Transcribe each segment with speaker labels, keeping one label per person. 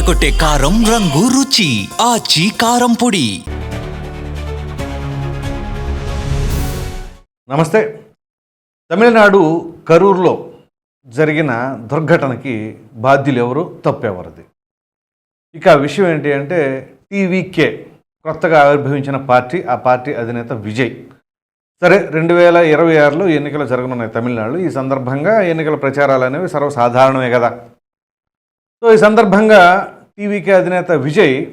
Speaker 1: అదరకొట్టే కారం రంగు రుచి ఆచి కారం పొడి.
Speaker 2: నమస్తే. తమిళనాడు కరూర్లో జరిగిన దుర్ఘటనకి బాధ్యులు ఎవరు తప్పెవరిది. ఇక విషయం ఏంటి అంటే టీవీకే కొత్తగా ఆవిర్భవించిన పార్టీ ఆ పార్టీ అధినేత విజయ్. సరే రెండు వేల ఇరవై ఆరులో ఎన్నికలు జరగనున్నాయి తమిళనాడులో. ఈ సందర్భంగా ఎన్నికల ప్రచారాలు అనేవి సర్వసాధారణమే కదా. సో ఈ సందర్భంగా టీవీకే అధినేత విజయ్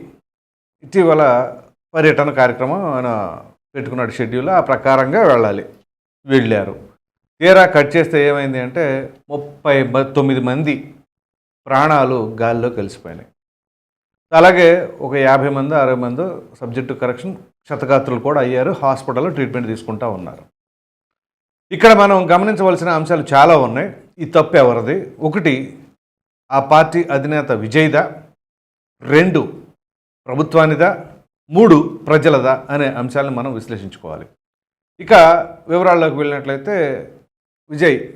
Speaker 2: ఇటీవల పర్యటన కార్యక్రమం ఆయన పెట్టుకున్నాడు షెడ్యూల్. ఆ ప్రకారంగా వెళ్ళాలి. వెళ్ళారు. తీరా కట్ చేస్తే ఏమైంది అంటే ముప్పై తొమ్మిది మంది ప్రాణాలు గాల్లో కలిసిపోయినాయి. అలాగే ఒక యాభై మంది అరవై మంది సబ్జెక్టు కరెక్షన్ క్షతగాత్రులు కూడా అయ్యారు. హాస్పిటల్లో ట్రీట్మెంట్ తీసుకుంటూ ఉన్నారు. ఇక్కడ మనం గమనించవలసిన అంశాలు చాలా ఉన్నాయి. ఈ తప్పు ఎవరిది? ఒకటి ఆ పార్టీ అధినేత విజయ్దా? రెండు ప్రభుత్వానిదా? మూడు ప్రజలదా? అనే అంశాలను మనం విశ్లేషించుకోవాలి. ఇక వివరాల్లోకి వెళ్ళినట్లయితే విజయ్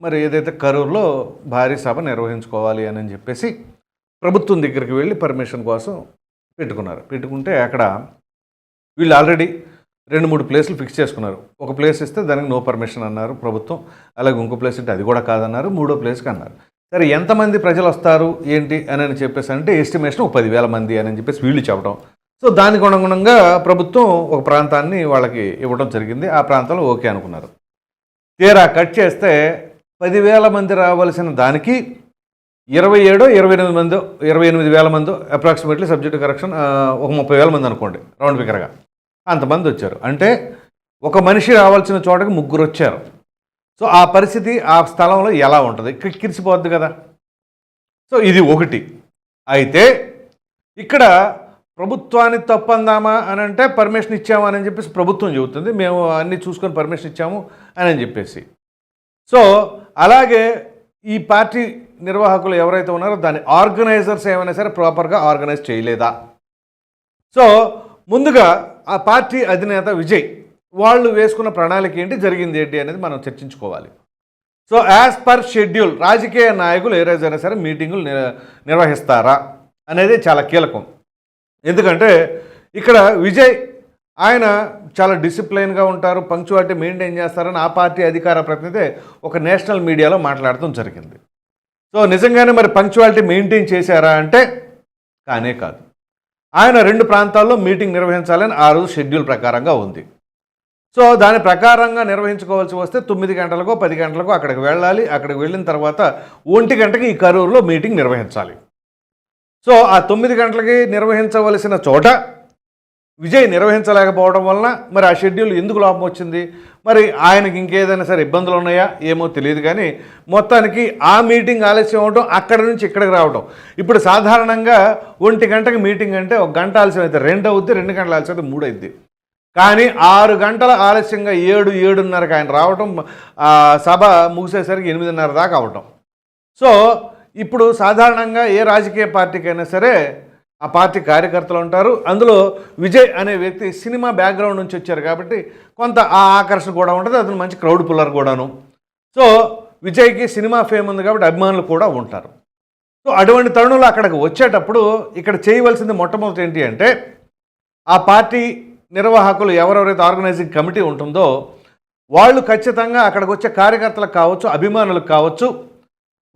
Speaker 2: మరి ఏదైతే కరూర్లో భారీ సభ నిర్వహించుకోవాలి అని చెప్పేసి ప్రభుత్వం దగ్గరికి వెళ్ళి పర్మిషన్ కోసం పెట్టుకున్నారు. పెట్టుకుంటే అక్కడ వీళ్ళు ఆల్రెడీ రెండు మూడు ప్లేసులు ఫిక్స్ చేసుకున్నారు. ఒక ప్లేస్ ఇస్తే దానికి నో పర్మిషన్ అన్నారు ప్రభుత్వం. అలాగే ఇంకో ప్లేస్ అంటే అది కూడా కాదన్నారు. మూడో ప్లేస్కి అన్నారు. సరే ఎంతమంది ప్రజలు వస్తారు ఏంటి? అని అని చెప్పేసి అంటే ఎస్టిమేషన్ ఒక పదివేల మంది అని చెప్పేసి వీళ్ళు చెప్పడం సో దానికి అనుగుణంగా ప్రభుత్వం ఒక ప్రాంతాన్ని వాళ్ళకి ఇవ్వడం జరిగింది. ఆ ప్రాంతంలో ఓకే అనుకున్నారు. తీరా కట్ చేస్తే పదివేల మంది రావాల్సిన దానికి ఇరవై ఏడో ఇరవై ఎనిమిది మందో ఇరవై ఎనిమిది వేల మందో అప్రాక్సిమేట్లీ సబ్జెక్టు కరెక్షన్ ఒక ముప్పై వేల మంది అనుకోండి రౌండ్ ఫిగర్గా అంతమంది వచ్చారు. అంటే ఒక మనిషి రావాల్సిన చోటకి ముగ్గురు వచ్చారు. సో ఆ పరిస్థితి ఆ స్థలంలో ఎలా ఉంటుంది? కిరిసిపోద్ది కదా. సో ఇది ఒకటి. అయితే ఇక్కడ ప్రభుత్వాన్ని తప్పందామా అని అంటే పర్మిషన్ ఇచ్చాము అని చెప్పేసి ప్రభుత్వం చెబుతుంది. మేము అన్నీ చూసుకొని పర్మిషన్ ఇచ్చాము అని చెప్పేసి. సో అలాగే ఈ పార్టీ నిర్వాహకులు ఎవరైతే ఉన్నారో దాని ఆర్గనైజర్స్ ఏమైనా సరే ప్రాపర్గా ఆర్గనైజ్ చేయలేదా? సో ముందుగా ఆ పార్టీ అధినేత విజయ్ వాళ్ళు వేసుకున్న ప్రణాళిక ఏంటి జరిగింది ఏంటి అనేది మనం చర్చించుకోవాలి. సో యాజ్ పర్ షెడ్యూల్ రాజకీయ నాయకులు ఏ రోజైనా సరే మీటింగులు నిర్వహిస్తారా అనేది చాలా కీలకం. ఎందుకంటే ఇక్కడ విజయ్ ఆయన చాలా డిసిప్లైన్గా ఉంటారు పంక్చువాలిటీ మెయింటైన్ చేస్తారని ఆ పార్టీ అధికార ప్రతినిధి ఒక నేషనల్ మీడియాలో మాట్లాడటం జరిగింది. సో నిజంగానే మరి పంక్చువాలిటీ మెయింటైన్ చేశారా అంటే కానే కాదు. ఆయన రెండు ప్రాంతాల్లో మీటింగ్ నిర్వహించాలని ఆ రోజు షెడ్యూల్ ప్రకారంగా ఉంది. సో దాని ప్రకారంగా నిర్వహించుకోవాల్సి వస్తే తొమ్మిది గంటలకో పది గంటలకో అక్కడికి వెళ్ళాలి. అక్కడికి వెళ్ళిన తర్వాత ఒంటి గంటకి ఈ కరూరులో మీటింగ్ నిర్వహించాలి. సో ఆ తొమ్మిది గంటలకి నిర్వహించవలసిన చోట విజయ్ నిర్వహించలేకపోవడం వలన మరి ఆ షెడ్యూల్ ఎందుకు లోపం వచ్చింది? మరి ఆయనకి ఇంకేదైనా సరే ఇబ్బందులు ఉన్నాయా? ఏమో తెలియదు కానీ మొత్తానికి ఆ మీటింగ్ ఆలస్యం అవడం అక్కడ నుంచి ఇక్కడికి రావడం ఇప్పుడు సాధారణంగా ఒంటి గంటకి మీటింగ్ అంటే ఒక గంట ఆలస్యం అయితే రెండు అవుద్ది రెండు గంటల ఆలస్యం అయితే మూడు అవుద్ది కానీ ఆరు గంటల ఆలస్యంగా ఏడు ఏడున్నరకు ఆయన రావటం సభ ముగిసేసరికి ఎనిమిదిన్నర దాకా అవటం. సో ఇప్పుడు సాధారణంగా ఏ రాజకీయ పార్టీకైనా సరే ఆ పార్టీ కార్యకర్తలు ఉంటారు. అందులో విజయ్ అనే వ్యక్తి సినిమా బ్యాక్గ్రౌండ్ నుంచి వచ్చారు కాబట్టి కొంత ఆ ఆకర్షణ కూడా ఉంటుంది. అతను మంచి క్రౌడ్ పుల్లర్ కూడాను. సో విజయ్కి సినిమా ఫేమ్ ఉంది కాబట్టి అభిమానులు కూడా ఉంటారు. సో అటువంటి తరుణంలో అక్కడికి వచ్చేటప్పుడు ఇక్కడ చేయవలసింది మొట్టమొదటి ఏంటి అంటే ఆ పార్టీ నిర్వాహకులు ఎవరెవరైతే ఆర్గనైజింగ్ కమిటీ ఉంటుందో వాళ్ళు ఖచ్చితంగా అక్కడికి వచ్చే కార్యకర్తలకు కావచ్చు అభిమానులకు కావచ్చు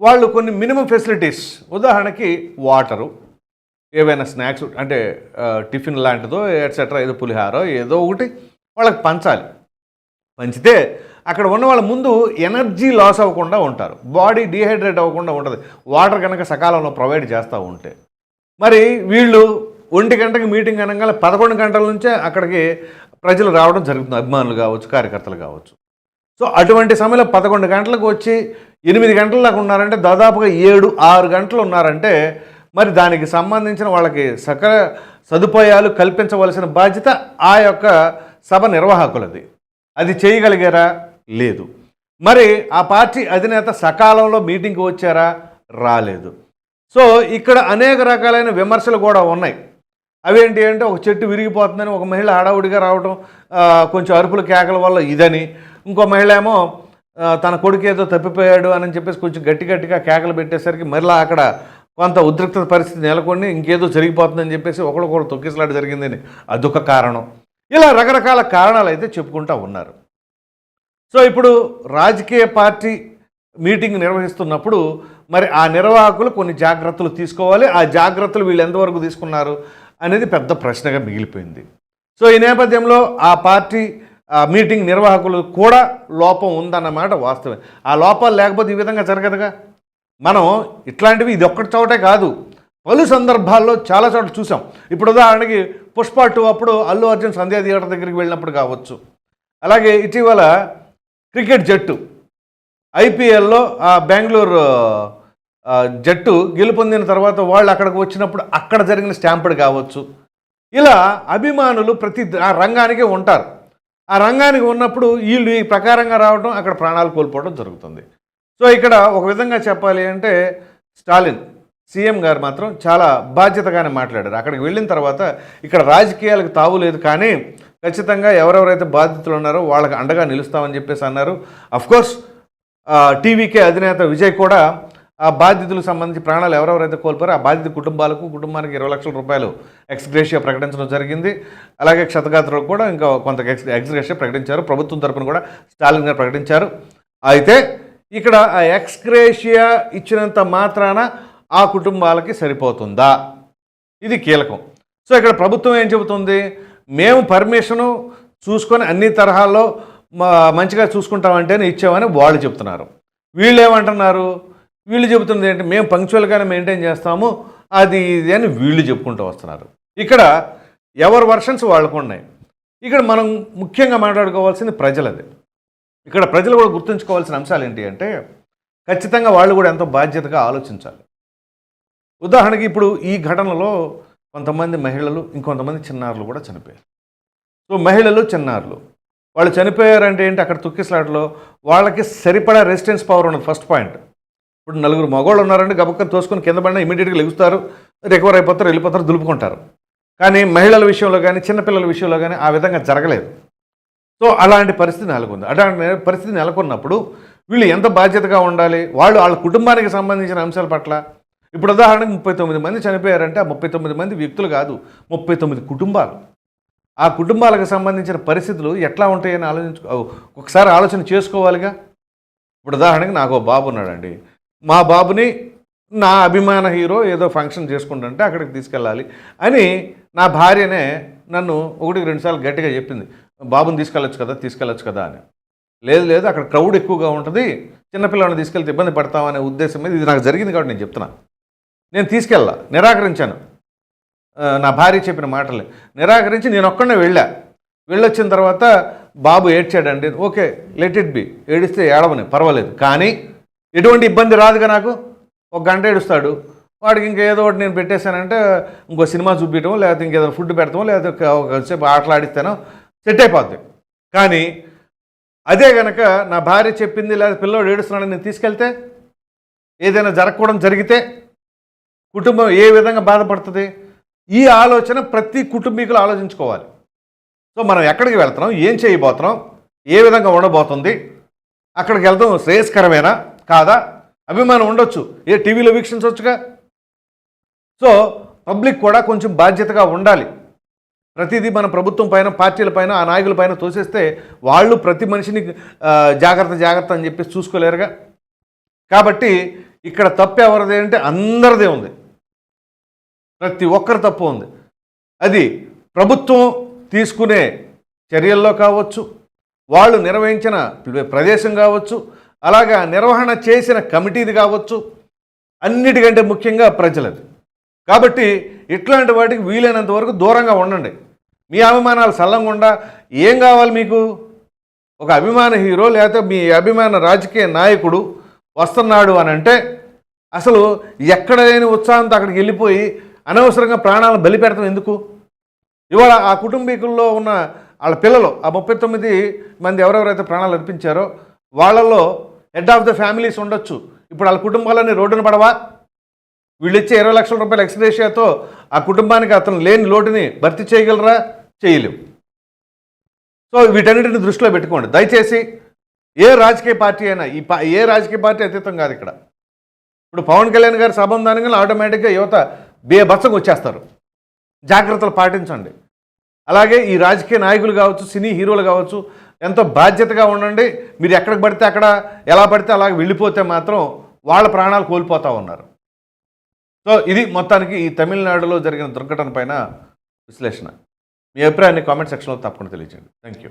Speaker 2: వాళ్ళు కొన్ని మినిమం ఫెసిలిటీస్. ఉదాహరణకి వాటరు ఏవైనా స్నాక్స్ అంటే టిఫిన్ లాంటిదో ఎట్సెట్రా ఏదో పులిహారో ఏదో ఒకటి వాళ్ళకి పంచాలి. పంచితే అక్కడ ఉన్న వాళ్ళ ముందు ఎనర్జీ లాస్ అవ్వకుండా ఉంటారు. బాడీ డీహైడ్రేట్ అవ్వకుండా ఉంటుంది. వాటర్ కనుక సకాలంలో ప్రొవైడ్ చేస్తూ ఉంటే. మరి వీళ్ళు ఒంటి గంటకి మీటింగ్ అనగానే పదకొండు గంటల నుంచే అక్కడికి ప్రజలు రావడం జరుగుతుంది. అభిమానులు కావచ్చు కార్యకర్తలు కావచ్చు. సో అటువంటి సమయంలో పదకొండు గంటలకు వచ్చి ఎనిమిది గంటల దాకా ఉన్నారంటే దాదాపుగా ఏడు ఆరు గంటలు ఉన్నారంటే మరి దానికి సంబంధించిన వాళ్ళకి సకల సదుపాయాలు కల్పించవలసిన బాధ్యత ఆ యొక్క సభ నిర్వాహకులది. అది చేయగలిగారా? లేదు. మరి ఆ పార్టీ అధినేత సకాలంలో మీటింగ్కి వచ్చారా? రాలేదు. సో ఇక్కడ అనేక రకాలైన విమర్శలు కూడా ఉన్నాయి. అవేంటి అంటే ఒక చెట్టు విరిగిపోతుందని ఒక మహిళ హడావుడిగా రావడం కొంచెం అరుపుల కేకల వల్ల ఇదని. ఇంకో మహిళ ఏమో తన కొడుకు ఏదో తప్పిపోయాడు అని చెప్పేసి కొంచెం గట్టి గట్టిగా కేకలు పెట్టేసరికి మరలా అక్కడ కొంత ఉద్రిక్త పరిస్థితి నెలకొని ఇంకేదో జరిగిపోతుందని చెప్పేసి ఒకరికొకరు తొక్కిసలాట జరిగిందని అదొక కారణం. ఇలా రకరకాల కారణాలు అయితే చెప్పుకుంటా ఉన్నారు. సో ఇప్పుడు రాజకీయ పార్టీ మీటింగ్ నిర్వహిస్తున్నప్పుడు మరి ఆ నిర్వాహకులు కొన్ని జాగ్రత్తలు తీసుకోవాలి. ఆ జాగ్రత్తలు వీళ్ళు ఎంతవరకు తీసుకున్నారు? అనేది పెద్ద ప్రశ్నగా మిగిలిపోయింది. సో ఈ నేపథ్యంలో ఆ పార్టీ మీటింగ్ నిర్వాహకులు కూడా లోపం ఉందన్నమాట వాస్తవం ఆ లోపాలు లేకపోతే ఈ విధంగా జరగదుగా? మనం ఇట్లాంటివి ఇది ఒక్కటి చోటే కాదు. పలు సందర్భాల్లో చాలా చోట్ల చూసాం. ఇప్పుడు ఉదాహరణకి పుష్ప టూ అప్పుడు అల్లు అర్జున్ సంధ్యా థియేటర్ దగ్గరికి వెళ్ళినప్పుడు కావచ్చు. అలాగే ఇటీవల క్రికెట్ జట్టు ఐపీఎల్లో ఆ బెంగళూరు జట్టు గెలుపొందిన తర్వాత వాళ్ళు అక్కడికి వచ్చినప్పుడు అక్కడ జరిగిన స్టాంపుడ్ కావచ్చు. ఇలా అభిమానులు ప్రతి ఆ రంగానికి ఉంటారు. ఆ రంగానికి ఉన్నప్పుడు వీళ్ళు ఈ ప్రకారంగా రావడం అక్కడ ప్రాణాలు కోల్పోవడం జరుగుతుంది. సో ఇక్కడ ఒక విధంగా చెప్పాలి అంటే స్టాలిన్ సీఎం గారు మాత్రం చాలా బాధ్యతగానే మాట్లాడారు. అక్కడికి వెళ్ళిన తర్వాత ఇక్కడ రాజకీయాలకు తావు లేదు కానీ ఖచ్చితంగా ఎవరెవరైతే బాధితులు ఉన్నారో వాళ్ళకి అండగా నిలుస్తామని చెప్పేసి అన్నారు. అఫ్కోర్స్ టీవీకే అధినేత విజయ్ కూడా ఆ బాధితులకు సంబంధించి ప్రాణాలు ఎవరెవరైతే కోల్పోయారో ఆ బాధిత కుటుంబాలకు కుటుంబానికి ఇరవై లక్షల రూపాయలు ఎక్స్గ్రేషియా ప్రకటించడం జరిగింది. అలాగే క్షతగాత్రులకు కూడా ఇంకా కొంత ఎక్స్ ఎక్స్గ్రేషియా ప్రకటించారు. ప్రభుత్వం తరపున కూడా స్టాలిన్ గారు ప్రకటించారు. అయితే ఇక్కడ ఆ ఎక్స్గ్రేషియా ఇచ్చినంత మాత్రాన ఆ కుటుంబాలకి సరిపోతుందా? ఇది కీలకం. సో ఇక్కడ ప్రభుత్వం ఏం చెబుతుంది? మేము పర్మిషను చూసుకొని అన్ని తరహాల్లో మా- మంచిగా చూసుకుంటామంటేనే ఇచ్చామని వాళ్ళు చెప్తున్నారు. వీళ్ళు ఏమంటున్నారు? వీళ్ళు చెబుతుంది ఏంటి మేము పంక్చువల్గానే మెయింటైన్ చేస్తాము అది ఇది అని వీళ్ళు చెప్పుకుంటూ వస్తున్నారు. ఇక్కడ ఎవరి వర్షన్స్ వాళ్ళకు ఉన్నాయి. ఇక్కడ మనం ముఖ్యంగా మాట్లాడుకోవాల్సింది ప్రజలది. ఇక్కడ ప్రజలు కూడా గుర్తుంచుకోవాల్సిన అంశాలు ఏంటి అంటే ఖచ్చితంగా వాళ్ళు కూడా ఎంతో బాధ్యతగా ఆలోచించాలి. ఉదాహరణకి ఇప్పుడు ఈ ఘటనలో కొంతమంది మహిళలు ఇంకొంతమంది చిన్నారులు కూడా చనిపోయారు. సో మహిళలు చిన్నారులు వాళ్ళు చనిపోయారంటే ఏంటి అక్కడ తుక్కిస్లాట్లో వాళ్ళకి సరిపడా రెసిస్టెన్స్ పవర్ ఉన్నది ఫస్ట్ పాయింట్ ఇప్పుడు నలుగురు మగవాళ్ళు ఉన్నారంటే గబక్క తోసుకొని కింద పడిన ఇమీడియట్గా లెగుస్తారు రికవర్ అయిపోతారు వెళ్ళిపోతారు దులుపుకుంటారు. కానీ మహిళల విషయంలో కానీ చిన్నపిల్లల విషయంలో కానీ ఆ విధంగా జరగలేదు. సో అలాంటి పరిస్థితి నెలకొంది. అలాంటి పరిస్థితి నెలకొన్నప్పుడు వీళ్ళు ఎంత బాధ్యతగా ఉండాలి? వాళ్ళు వాళ్ళ కుటుంబానికి సంబంధించిన అంశాల పట్ల. ఇప్పుడు ఉదాహరణకు ముప్పై తొమ్మిది మంది చనిపోయారంటే ఆ ముప్పై తొమ్మిది మంది వ్యక్తులు కాదు ముప్పై తొమ్మిది కుటుంబాలు. ఆ కుటుంబాలకు సంబంధించిన పరిస్థితులు ఎట్లా ఉంటాయని ఆలోచించు ఒకసారి ఆలోచన చేసుకోవాలిగా. ఇప్పుడు ఉదాహరణకి నాకు బాబు ఉన్నాడండి. మా బాబుని నా అభిమాన హీరో ఏదో ఫంక్షన్ చేసుకుంటుంటే అక్కడికి తీసుకెళ్ళాలి అని నా భార్యనే నన్ను ఒకటికి రెండుసార్లు గట్టిగా చెప్పింది. బాబుని తీసుకెళ్ళొచ్చు కదా తీసుకెళ్ళొచ్చు కదా అని. లేదు లేదు అక్కడ క్రౌడ్ ఎక్కువగా ఉంటుంది. చిన్నపిల్లల్ని తీసుకెళ్తే ఇబ్బంది పడతామనే ఉద్దేశం మీద ఇది నాకు జరిగింది కాబట్టి నేను చెప్తున్నా. నేను తీసుకెళ్ళా నిరాకరించాను. నా భార్య చెప్పిన మాటలు. నిరాకరించి నేను ఒక్కడనే వెళ్ళా. వెళ్ళొచ్చిన తర్వాత బాబు ఏడ్చాడండి. Okay let it be. ఏడిస్తే ఏడవని పర్వాలేదు. కానీ ఎటువంటి ఇబ్బంది రాదుగా నాకు. ఒక గంట ఏడుస్తాడు. వాడికి ఇంకేదో ఒకటి నేను పెట్టేశానంటే ఇంకో సినిమా చూపించడం లేకపోతే ఇంకేదో ఫుడ్ పెడతామో లేకపోతే ఒకసేపు ఆటలు ఆడిస్తానో సెట్ అయిపోద్ది. కానీ అదే గనక నా భార్య చెప్పింది లేదా పిల్లవాడు ఏడుస్తున్నాడని నేను తీసుకెళ్తే ఏదైనా జరగకూడదు జరిగితే కుటుంబం ఏ విధంగా బాధపడుతుంది? ఈ ఆలోచన ప్రతి కుటుంబీకులు ఆలోచించుకోవాలి. సో మనం ఎక్కడికి వెళ్తున్నాం? ఏం చేయబోతున్నాం? ఏ విధంగా ఉండబోతుంది? అక్కడికి వెళ్తాం శ్రేయస్కరమేనా? కాదా? అభిమానం ఉండొచ్చు. ఏ టీవీలో వీక్షించవచ్చుగా? సో పబ్లిక్ కూడా కొంచెం బాధ్యతగా ఉండాలి. ప్రతిదీ మన ప్రభుత్వం పైన పార్టీల పైన ఆ నాయకుల పైన తోసేస్తే వాళ్ళు ప్రతి మనిషిని జాగ్రత్త జాగ్రత్త అని చెప్పేసి చూసుకోలేరుగా? కాబట్టి ఇక్కడ తప్పు ఎవరిది అంటే అందరిదే ఉంది. ప్రతి ఒక్కరి తప్పు ఉంది. అది ప్రభుత్వం తీసుకునే చర్యల్లో కావచ్చు వాళ్ళు నిర్వహించిన ప్రదేశం కావచ్చు అలాగా నిర్వహణ చేసిన కమిటీది కావచ్చు అన్నిటికంటే ముఖ్యంగా ప్రజలది. కాబట్టి ఇట్లాంటి వాటికి వీలైనంత వరకు దూరంగా ఉండండి. మీ అభిమానాలు సల్లంగుండా ఏం కావాలి మీకు? ఒక అభిమాన హీరో లేకపోతే మీ అభిమాన రాజకీయ నాయకుడు వస్తున్నాడు అని అంటే అసలు ఎక్కడ లేని ఉత్సాహంతో అక్కడికి వెళ్ళిపోయి అనవసరంగా ప్రాణాలను బలిపెడతాం ఎందుకు? ఇవాళ ఆ కుటుంబీకుల్లో ఉన్న వాళ్ళ పిల్లలు ఆ ముప్పై తొమ్మిది మంది ఎవరెవరైతే ప్రాణాలు అర్పించారో వాళ్ళలో హెడ్ ఆఫ్ ద ఫ్యామిలీస్ ఉండొచ్చు. ఇప్పుడు వాళ్ళ కుటుంబాలన్నీ రోడ్డున పడవా? వీళ్ళు ఇచ్చే ఇరవై లక్షల రూపాయల ఎక్స్గ్రేషియాతో ఆ కుటుంబానికి అతను లేని లోటుని భర్తీ చేయగలరా? చేయలేవు సో వీటన్నిటిని దృష్టిలో పెట్టుకోండి. దయచేసి ఏ రాజకీయ పార్టీ అయినా ఈ పా ఏ రాజకీయ పార్టీ అతీతం కాదు ఇక్కడ. ఇప్పుడు పవన్ కళ్యాణ్ గారి సబంధానంగా ఆటోమేటిక్గా యువత బేబచ్చగా వచ్చేస్తారు. జాగ్రత్తలు పాటించండి. అలాగే ఈ రాజకీయ నాయకులు కావచ్చు సినీ హీరోలు కావచ్చు ఎంతో బాధ్యతగా ఉండండి. మీరు ఎక్కడికి పడితే అక్కడ ఎలా పడితే అలా వెళ్ళిపోతే మాత్రం వాళ్ళ ప్రాణాలు కోల్పోతూ ఉన్నారు. సో ఇది మొత్తానికి ఈ తమిళనాడులో జరిగిన దుర్ఘటన పైన విశ్లేషణ. మీ అభిప్రాయాన్ని కామెంట్ సెక్షన్లో తప్పకుండా తెలియజేయండి. Thank you